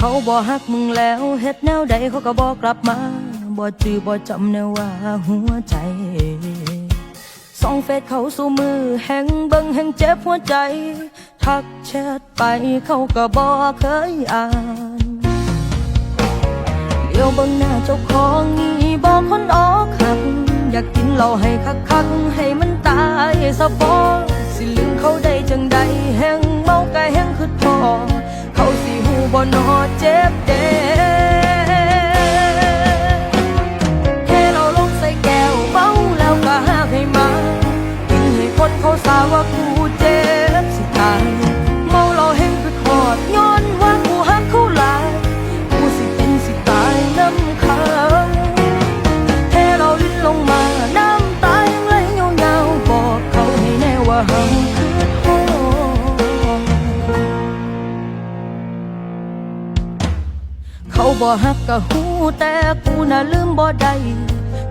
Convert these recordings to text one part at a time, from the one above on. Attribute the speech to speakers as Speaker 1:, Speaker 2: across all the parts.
Speaker 1: เขาบ่ฮักมึงแล้วเฮ็ดแนวใดเขาก็บอกกลับมาบ่จือบ่จำแนวว่าหัวใจสองเฟซเขาสู่มือแห่งเบิงแห่งเจ็บหัวใจ ทักแชทไปเขาก็บ่เคยอ่านเดี๋ยวเบิงหน้าเจ้าของนี่บอกคนออกหัก อยากกินเหล้าให้คักๆให้มันตายซะบ่ บ่นอเจ็บเด้เทเราลงใส่แก้วเมาแล้วก็หามให้มากินให้คนเขาสาว่ากู บ่ฮักกะหูแต่กูน่ะลืมบ่ได้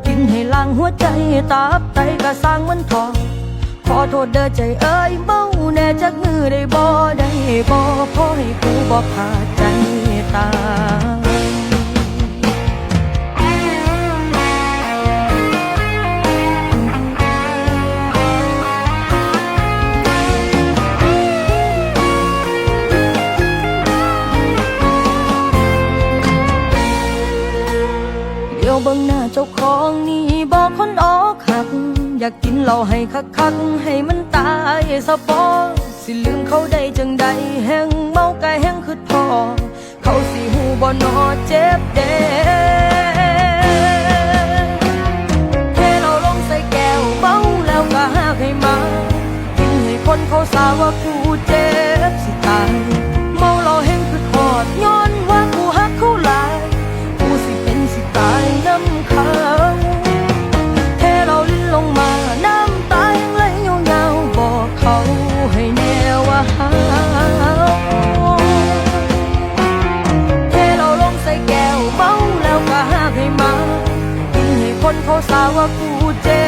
Speaker 1: กินให้ล้างหัวใจตับไตก็สร้างมันทองขอโทษเด้อใจเอ้ยเมาแน่จักมือได้บ่ได้บ่พอให้กูบ่ขาดใจตา เบิ่งหน้าเจ้าของนี่บอกคนออกหัก อยากกินเหล้าให้คักๆให้มันตายซะบ่สิลืมเขาได้จังใดแห่งเมากายแห่งคือพอ เขาสิหูบ่นอเจ็บเด้เทเราลงใส่แก้วเมาแล้วก็หากให้มา กินให้คนเขาสาว่ากู เขาสาวว่ากูเจ